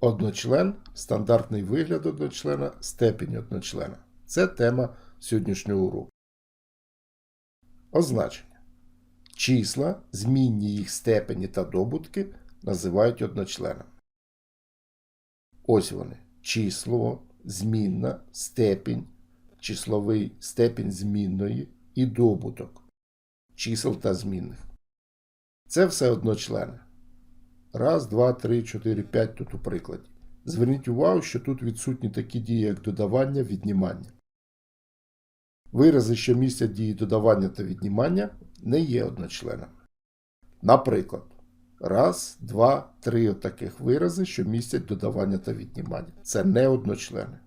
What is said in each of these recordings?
Одночлен, стандартний вигляд одночлена, степінь одночлена. Це тема сьогоднішнього уроку. Означення. Числа, змінні їх степені та добутки називають одночленами. Ось вони. Число, змінна, степінь, числовий степінь змінної і добуток чисел та змінних. Це все одночлени. Раз, два, три, чотири, п'ять тут у прикладі. Зверніть увагу, що тут відсутні такі дії, як додавання, віднімання. Вирази, що містять дії додавання та віднімання, не є одночленами. Наприклад, раз, два, три таких вирази, що містять додавання та віднімання. Це не одночлени.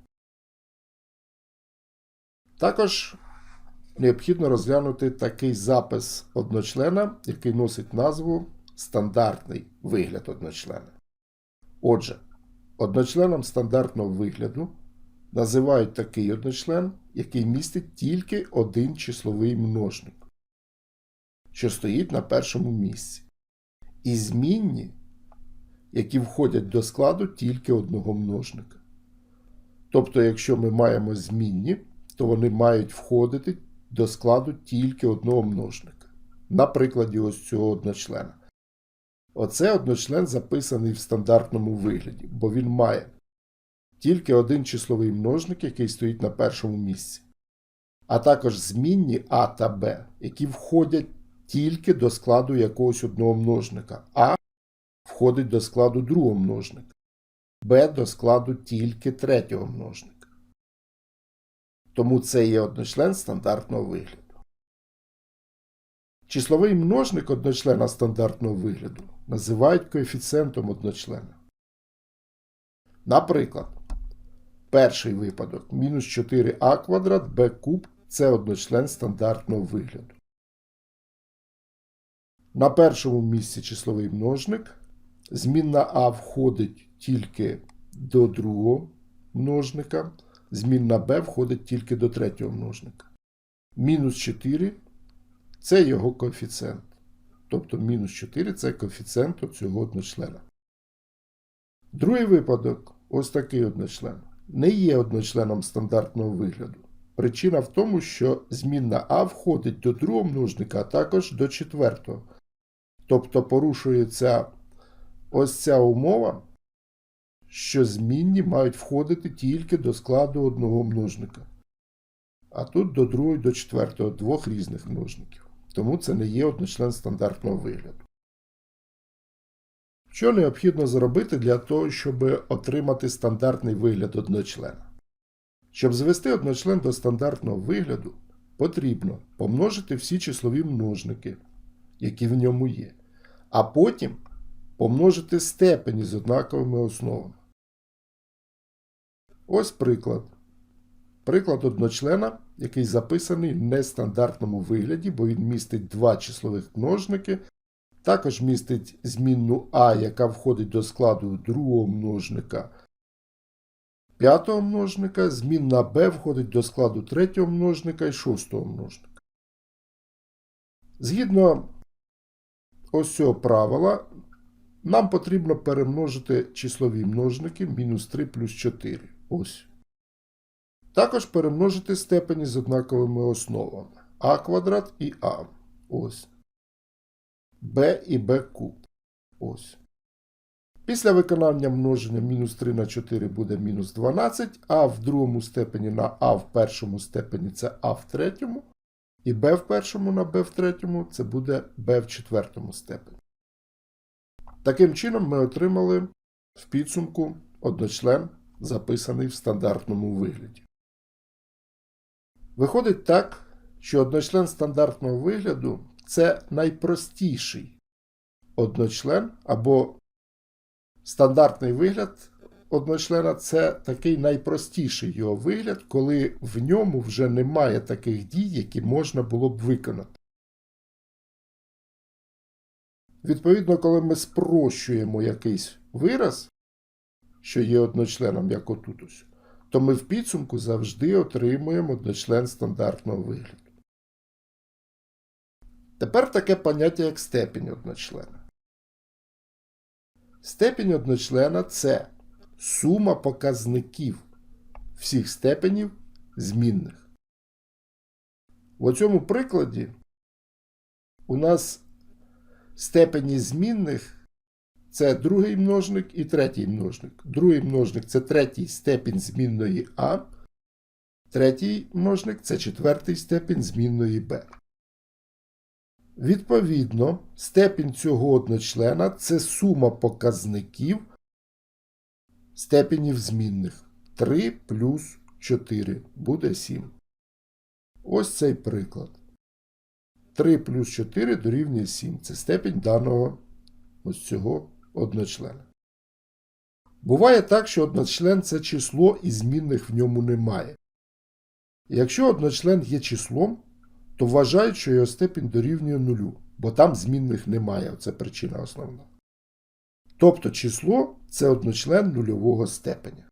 Також необхідно розглянути такий запис одночлена, який носить назву стандартний вигляд одночлена. Отже, одночленом стандартного вигляду називають такий одночлен, який містить тільки один числовий множник, що стоїть на першому місці, і змінні, які входять до складу тільки одного множника. Тобто, якщо ми маємо змінні, то вони мають входити до складу тільки одного множника. На прикладі ось цього одночлена. Оце одночлен записаний в стандартному вигляді, бо він має тільки один числовий множник, який стоїть на першому місці, а також змінні А та Б, які входять тільки до складу якогось одного множника, А входить до складу другого множника, Б до складу тільки третього множника. Тому це є одночлен стандартного вигляду. Числовий множник одночлена стандартного вигляду називають коефіцієнтом одночлена. Наприклад, перший випадок мінус 4а квадрат b куб це одночлен стандартного вигляду. На першому місці числовий множник. Змінна А входить тільки до другого множника. Змінна b входить тільки до третього множника. Мінус 4 це його коефіцієнт. Тобто мінус 4 це коефіцієнт цього одночлена. Другий випадок ось такий одночлен. Не є одночленом стандартного вигляду. Причина в тому, що змінна А входить до другого множника, а також до четвертого. Тобто порушується ось ця умова, що змінні мають входити тільки до складу одного множника. А тут до другого і до четвертого двох різних множників. Тому це не є одночлен стандартного вигляду. Що необхідно зробити для того, щоб отримати стандартний вигляд одночлена? Щоб звести одночлен до стандартного вигляду, потрібно помножити всі числові множники, які в ньому є, а потім помножити степені з однаковими основами. Ось приклад. Приклад одночлена, який записаний в нестандартному вигляді, бо він містить два числових множники, також містить змінну А, яка входить до складу другого множника п'ятого множника, змінна Б входить до складу третього множника і шостого множника. Згідно ось цього правила, нам потрібно перемножити числові множники мінус 3 плюс 4. Ось. Також перемножити степені з однаковими основами а квадрат і а. Ось. b і b куб. Ось. Після виконання множення мінус 3 на 4 буде мінус 12, а в другому степені на а в першому степені це а в третьому. І b в першому на b в третьому це буде b в четвертому степені. Таким чином ми отримали в підсумку одночлен, записаний в стандартному вигляді. Виходить так, що одночлен стандартного вигляду це найпростіший одночлен або стандартний вигляд одночлена це такий найпростіший його вигляд, коли в ньому вже немає таких дій, які можна було б виконати. Відповідно, коли ми спрощуємо якийсь вираз, що є одночленом, як отут ось, то ми в підсумку завжди отримуємо одночлен стандартного вигляду. Тепер таке поняття, як степінь одночлена. Степінь одночлена це сума показників всіх степенів змінних. В цьому прикладі у нас степені змінних це другий множник і третій множник. Другий множник це третій степінь змінної А, третій множник це четвертий степінь змінної Б. Відповідно, степінь цього одночлена це сума показників степенів змінних. 3 плюс 4 буде 7. Ось цей приклад. 3 плюс 4 дорівнює 7. Це степінь даного ось цього одночлена. Буває так, що одночлен це число і змінних в ньому немає. Якщо одночлен є числом, то вважають, що його степінь дорівнює нулю, бо там змінних немає. Це причина основна. Тобто число це одночлен нульового степеня.